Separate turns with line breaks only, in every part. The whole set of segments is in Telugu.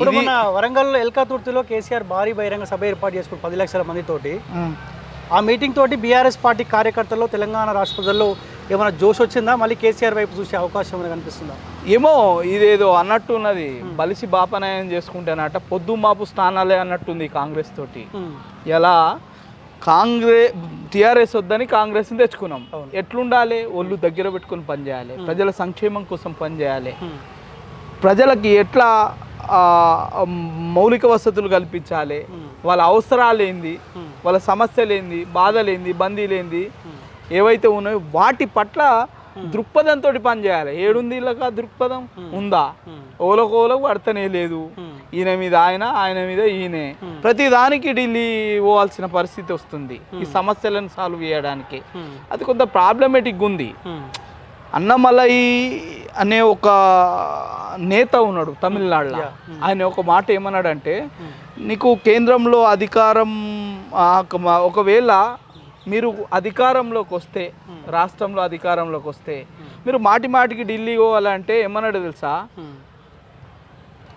ఇప్పుడు మన వరంగల్ ఎల్కాతుర్తిలో కేసీఆర్ భారీ బహిరంగ సభ ఏర్పాటు చేసుకుని పది లక్షల మందితోటి. ఆ మీటింగ్ తోటి బీఆర్ఎస్ పార్టీ కార్యకర్తల్లో తెలంగాణ రాష్ట్ర ప్రజల్లో ఏమైనా జోష్ వచ్చిందా? మళ్ళీ కేసీఆర్ వైపు చూసే అవకాశం ఏమైనా కనిపిస్తుందా?
ఏమో ఇదేదో అన్నట్టు ఉన్నది. బలిసి బాపనాయం చేసుకుంటేనట పొద్దు మాపు స్థానాలే అన్నట్టుంది కాంగ్రెస్ తోటి. ఎలా? కాంగ్రెస్ టిఆర్ఎస్ వద్దని కాంగ్రెస్ని తెచ్చుకున్నాం. ఎట్లుండాలి? ఒళ్ళు దగ్గర పెట్టుకొని పనిచేయాలి. ప్రజల సంక్షేమం కోసం పనిచేయాలి. ప్రజలకి ఎట్లా మౌలిక వసతులు కల్పించాలి. వాళ్ళ అవసరాలు ఏంది వాళ్ళ సమస్యలు ఏంది బాధలు ఏంది బందీలు ఏంది ఏవైతే ఉన్నాయో వాటి పట్ల దృక్పథంతో పనిచేయాలి ఏడుంది వీళ్ళకి దృక్పథం? ఉందా? ఓలకు ఓలకు పడతనే లేదు. ఈయన మీద ఆయన ఆయన మీద ఈయనే. ప్రతి దానికి ఢిల్లీ పోవాల్సిన పరిస్థితి వస్తుంది. ఈ సమస్యలను సాల్వ్ చేయడానికి. అది కొంత ప్రాబ్లమేటిక్ ఉంది అన్నమలై అనే ఒక నేత ఉన్నాడు తమిళనాడులో. ఆయన ఒక మాట ఏమన్నాడంటే నీకు కేంద్రంలో అధికారం ఒకవేళ మీరు అధికారంలోకి వస్తే రాష్ట్రంలో అధికారంలోకి వస్తే మీరు మాటి మాటికి ఢిల్లీ పోవాలంటే ఏమన్నాడు తెలుసా?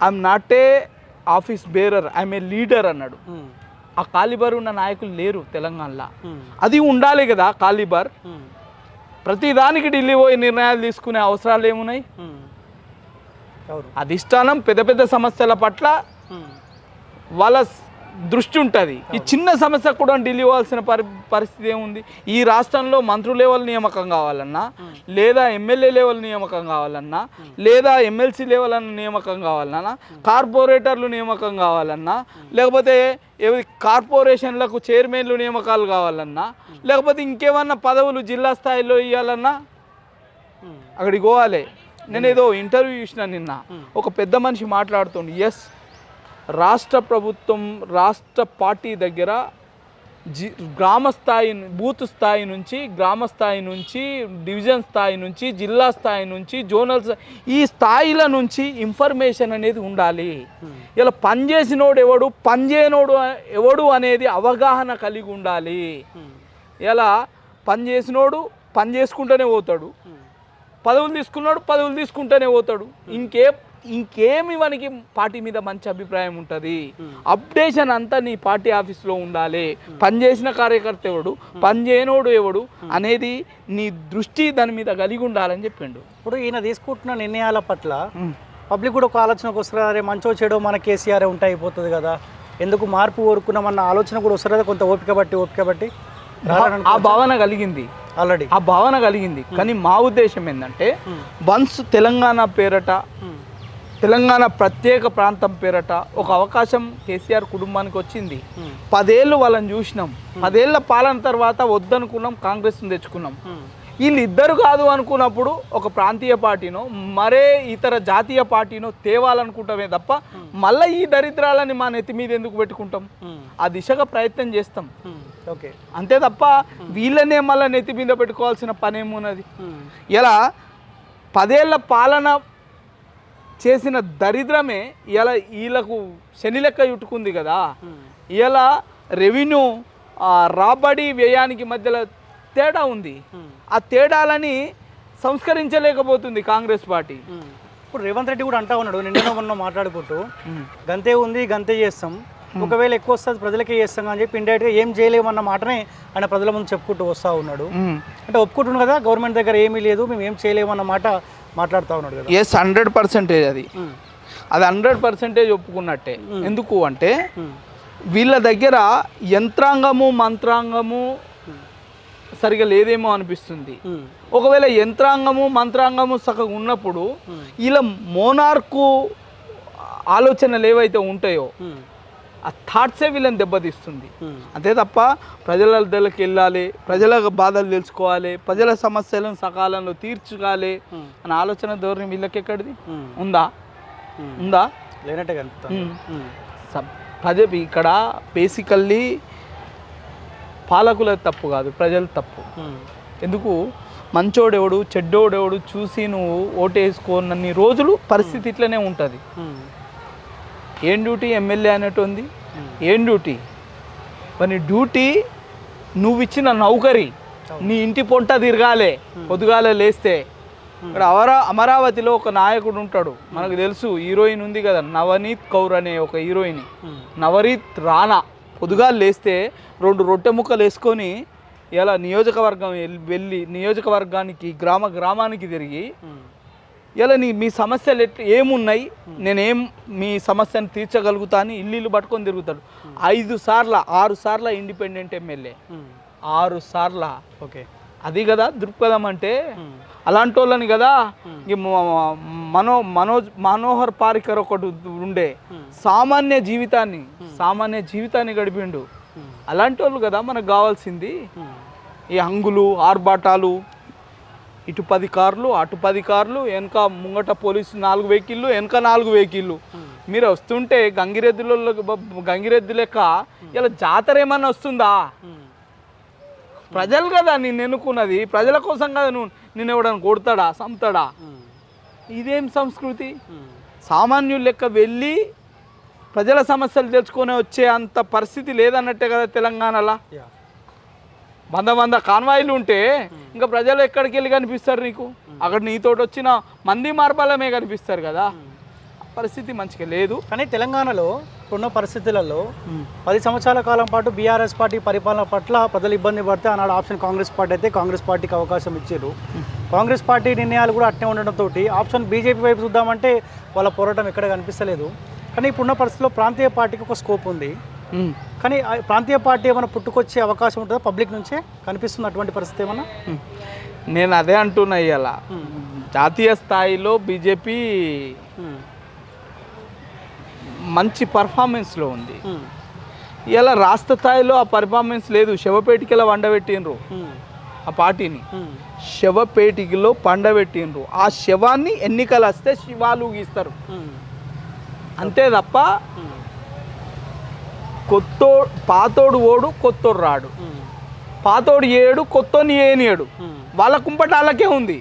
I'm not a office bearer I'm a leader అన్నాడు. ఆ కాలిబర్ ఉన్న నాయకులు లేరు తెలంగాణలో. అది ఉండాలి కదా కాలిబర్. ప్రతి దానికి ఢిల్లీ పోయి నిర్ణయాలు తీసుకునే అవసరాలు ఏమున్నాయి? అధిష్టానం పెద్ద పెద్ద సమస్యల పట్ల వాళ్ళ దృష్టి ఉంటుంది. ఈ చిన్న సమస్య కూడా ఢిల్లీ పోవాల్సిన పరి పరిస్థితి ఏముంది? ఈ రాష్ట్రంలో మంత్రుల లెవెల్ నియామకం కావాలన్నా లేదా ఎమ్మెల్యే లెవెల్ నియామకం కావాలన్నా లేదా ఎమ్మెల్సీ లెవెల్ అన్న నియామకం కావాలన్నా కార్పొరేటర్లు నియామకం కావాలన్నా లేకపోతే కార్పొరేషన్లకు చైర్మన్లు నియామకాలు కావాలన్నా లేకపోతే ఇంకేమన్నా పదవులు జిల్లా స్థాయిలో ఇవ్వాలన్నా అక్కడికి పోవాలి. నేను ఏదో ఇంటర్వ్యూ చూసిన నిన్న. ఒక పెద్ద మనిషి మాట్లాడుతుండు ఎస్ రాష్ట్ర ప్రభుత్వం రాష్ట్ర పార్టీ దగ్గర జి గ్రామ స్థాయి బూత్ స్థాయి నుంచి గ్రామ స్థాయి నుంచి డివిజన్ స్థాయి నుంచి జిల్లా స్థాయి నుంచి జోనల్ ఈ స్థాయిల నుంచి ఇన్ఫర్మేషన్ అనేది ఉండాలి. ఇలా పనిచేసినోడు ఎవడు పనిచేయనోడు ఎవడు అనేది అవగాహన కలిగి ఉండాలి. ఇలా పని చేసినోడు పని చేసుకుంటూనే పోతాడు పదవులు తీసుకున్నాడు పదవులు తీసుకుంటూనే పోతాడు. ఇంకే ఇంకేమి మనకి పార్టీ మీద మంచి అభిప్రాయం ఉంటుంది? అప్డేషన్ అంతా నీ పార్టీ ఆఫీస్లో ఉండాలి. పని చేసిన కార్యకర్త ఎవడు? పని చేయనోడు ఎవడు? అనేది నీ దృష్టి దాని మీద కలిగి ఉండాలని చెప్పిండు.
ఇప్పుడు ఈయన తీసుకుంటున్న నిర్ణయాల పట్ల పబ్లిక్ కూడా ఒక ఆలోచనకు వస్తారు? అరే మంచో చెడో మన కేసీఆర్ ఉంటే అయిపోతుంది కదా. ఎందుకు మార్పు కోరుకున్నామన్న ఆలోచన కూడా వస్తుంది కొంత ఓపిక బట్టి ఓపిక బట్టి
ఆ భావన కలిగింది.
ఆల్రెడీ.
ఆ భావన కలిగింది. కానీ మా ఉద్దేశం ఏంటంటే వన్స్ తెలంగాణ పేరట తెలంగాణ ప్రత్యేక ప్రాంతం పేరట ఒక అవకాశం కేసీఆర్ కుటుంబానికి వచ్చింది. పదేళ్ళు వాళ్ళని చూసినాం. పదేళ్ళ పాలన తర్వాత వద్దనుకున్నాం కాంగ్రెస్ని తెచ్చుకున్నాం. వీళ్ళిద్దరు కాదు అనుకున్నప్పుడు ఒక ప్రాంతీయ పార్టీనో మరే ఇతర జాతీయ పార్టీనో తేవాలనుకుంటామే తప్ప మళ్ళీ ఈ దరిద్రాలని మా నెత్తి మీద ఎందుకు పెట్టుకుంటాం? ఆ దిశగా ప్రయత్నం చేస్తాం.
ఓకే.
అంతే తప్ప వీళ్ళనే మళ్ళీ నెత్తి మీద పెట్టుకోవాల్సిన పని ఏమున్నది ఇలా పదేళ్ళ పాలన చేసిన దరిద్రమే ఇలా వీళ్ళకు శని లెక్క చుట్టుకుంది కదా. ఇలా రెవెన్యూ రాబడి వ్యయానికి మధ్యలో తేడా ఉంది. ఆ తేడాలని సంస్కరించలేకపోతుంది కాంగ్రెస్ పార్టీ.
ఇప్పుడు రేవంత్ రెడ్డి కూడా అంటా ఉన్నాడు నిన్న మొన్న మాట్లాడుకుంటూ గంతే ఉంది గంతే చేస్తాం. ఒకవేళ ఎక్కువ వస్తుంది ప్రజలకే చేస్తాం అని చెప్పి ఇండైరెక్ట్గా ఏం చేయలేమన్న మాటనే ఆయన ప్రజల ముందు చెప్పుకుంటూ వస్తూ ఉన్నాడు. అంటే ఒప్పుకుంటున్నాడు కదా గవర్నమెంట్ దగ్గర ఏమీ లేదు మేము ఏం చేయలేమన్న మాట మాట్లాడుతూ ఉన్నాడు కదా.
ఎస్ హండ్రెడ్ పర్సెంటేజ్ అది. అది హండ్రెడ్ పర్సెంటేజ్ ఒప్పుకున్నట్టే. ఎందుకు అంటే వీళ్ళ దగ్గర యంత్రాంగము మంత్రాంగము సరిగా లేదేమో అనిపిస్తుంది. ఒకవేళ యంత్రాంగము మంత్రాంగము సగం ఉన్నప్పుడు ఇలా మోనార్కు ఆలోచనలు ఏవైతే ఉంటాయో ఆ థాట్సే వీళ్ళని దెబ్బతీస్తుంది. అంతే తప్ప ప్రజల దగ్గరికి వెళ్ళాలి ప్రజల బాధలు తెలుసుకోవాలి ప్రజల సమస్యలను సకాలంలో తీర్చుకోవాలి అనే ఆలోచన ధోరణి వీళ్ళకి ఎక్కడిది? ఉందా? ఉందా?
లేనట్టే
ప్రజ ఇక్కడ బేసికల్లీ పాలకుల తప్పు కాదు ప్రజల తప్పు. ఎందుకు? మంచోడెవడు చెడ్డోడెవడు చూసి నువ్వు ఓటేసుకోనన్ని రోజులు పరిస్థితి ఇట్లనే ఉంటుంది. ఏం డ్యూటీ ఎమ్మెల్యే అనేటు ఉంది? ఏం డ్యూటీ? మరి డ్యూటీ నువ్వు ఇచ్చిన నౌకరి నీ ఇంటి పొంట తిరగాలి పొద్దుగాల లేస్తే. ఇక్కడ అవరా అమరావతిలో ఒక నాయకుడు ఉంటాడు. మనకు తెలుసు హీరోయిన్ ఉంది కదా నవనీత్ కౌర్ అనే ఒక హీరోయిన్. నవరీత్ రాణా. పొదుగా లేస్తే రెండు రొట్టె ముక్కలు వేసుకొని ఇలా నియోజకవర్గం వెళ్ళి- వెళ్ళి నియోజకవర్గానికి గ్రామ గ్రామానికి తిరిగి ఇలా నీ మీ సమస్యలు ఎట్ ఏమున్నాయి? నేనేం మీ సమస్యను తీర్చగలుగుతా అని ఇల్లు ఇల్లు పట్టుకొని తిరుగుతాడు. ఐదు సార్ల ఆరు సార్ల ఇండిపెండెంట్ ఎమ్మెల్యే. ఆరు సార్ల.
ఓకే.
అది కదా దృక్పథం అంటే? అలాంటి వాళ్ళని కదా? మనో మనోజ్ మనోహర్ పారికర్ ఒకటి ఉండే. సామాన్య జీవితాన్ని సామాన్య జీవితాన్ని గడిపిండు. అలాంటి వాళ్ళు కదా మనకు కావాల్సింది. ఈ హంగులు ఆర్భాటాలు ఇటు పది కార్లు అటు పది కార్లు వెనక ముంగట పోలీసు నాలుగు వెహికల్లు వెనక నాలుగు వెహికల్లు. మీరు వస్తుంటే గంగిరెద్దుల గంగిరెద్దు లెక్క ఇలా జాతర ఏమన్నా వస్తుందా? ప్రజలు కదా నిన్ను ఎన్నుకున్నది ప్రజల కోసం కదా నువ్వు నిన్ను ఎవడని కొడతాడా చంపుతాడా? ఇదేం సంస్కృతి? సామాన్యుల లెక్క వెళ్ళి ప్రజల సమస్యలు తెచ్చుకొని వచ్చే అంత పరిస్థితి లేదన్నట్టే కదా తెలంగాణలో? వంద వంద కాన్వాయిలు ఉంటే ఇంకా ప్రజలు ఎక్కడికి వెళ్ళి కనిపిస్తారు నీకు? అక్కడ నీతోటి వచ్చిన మంది మార్పాలమే కనిపిస్తారు కదా. పరిస్థితి మంచిగా లేదు.
కానీ తెలంగాణలో ఉన్న పరిస్థితులలో పది సంవత్సరాల కాలం పాటు బీఆర్ఎస్ పార్టీ పరిపాలన పట్ల ప్రజలు ఇబ్బంది పడితే ఆనాడు ఆప్షన్ కాంగ్రెస్ పార్టీ అయితే కాంగ్రెస్ పార్టీకి అవకాశం ఇచ్చారు. కాంగ్రెస్ పార్టీ నిర్ణయాలు కూడా అట్నే ఉండడంతో ఆప్షన్ బీజేపీ వైపు చూద్దామంటే వాళ్ళ పోరాటం ఎక్కడ కనిపిస్తలేదు. కానీ ఇప్పుడున్న పరిస్థితిలో ప్రాంతీయ పార్టీకి ఒక స్కోప్ ఉంది. కానీ ప్రాంతీయ పార్టీ ఏమైనా పుట్టుకొచ్చే అవకాశం ఉంటుందా? పబ్లిక్ నుంచే కనిపిస్తుంది అటువంటి పరిస్థితి ఏమన్నా.
నేను అదే అంటున్నా ఇవాళ జాతీయ స్థాయిలో బీజేపీ మంచి పర్ఫార్మెన్స్లో ఉంది. ఇలా రాష్ట్ర స్థాయిలో ఆ పర్ఫార్మెన్స్ లేదు. శవపేటికలో వండబెట్టిండ్రు ఆ పార్టీని. శవపేటికలో పండబెట్టిండ్రు. ఆ శవాన్ని ఎన్నికలు వస్తే శివాలు గీస్తారు అంతే తప్ప కొత్తో పాతోడు ఓడు కొత్తోడు రాడు. పాతోడు ఏడు కొత్తోని ఏనియడు వాళ్ళ కుంపటి వాళ్ళకే ఉంది.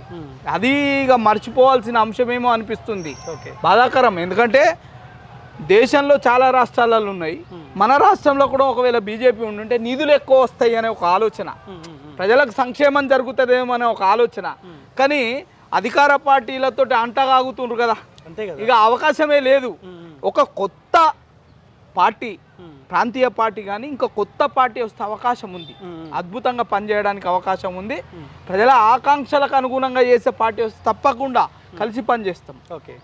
అది ఇక మర్చిపోవాల్సిన అంశమేమో అనిపిస్తుంది.
ఓకే.
బాధాకరం. ఎందుకంటే దేశంలో చాలా రాష్ట్రాలలో ఉన్నాయి. మన రాష్ట్రంలో కూడా ఒకవేళ బీజేపీ ఉండుంటే నిధులు ఎక్కువ వస్తాయి అనే ఒక ఆలోచన. ప్రజలకు సంక్షేమం జరుగుతుందేమో అనే ఒక ఆలోచన. కానీ అధికార పార్టీలతో అంటగాగుతుండ్రు
కదా.
ఇక అవకాశమే లేదు. ఒక కొత్త పార్టీ ప్రాంతీయ పార్టీ కానీ ఇంకా కొత్త పార్టీ వస్తే అవకాశం ఉంది. అద్భుతంగా పనిచేయడానికి అవకాశం ఉంది. ప్రజల ఆకాంక్షలకు అనుగుణంగా చేసే పార్టీ వస్తే తప్పకుండా కలిసి పనిచేస్తాం.
ఓకే.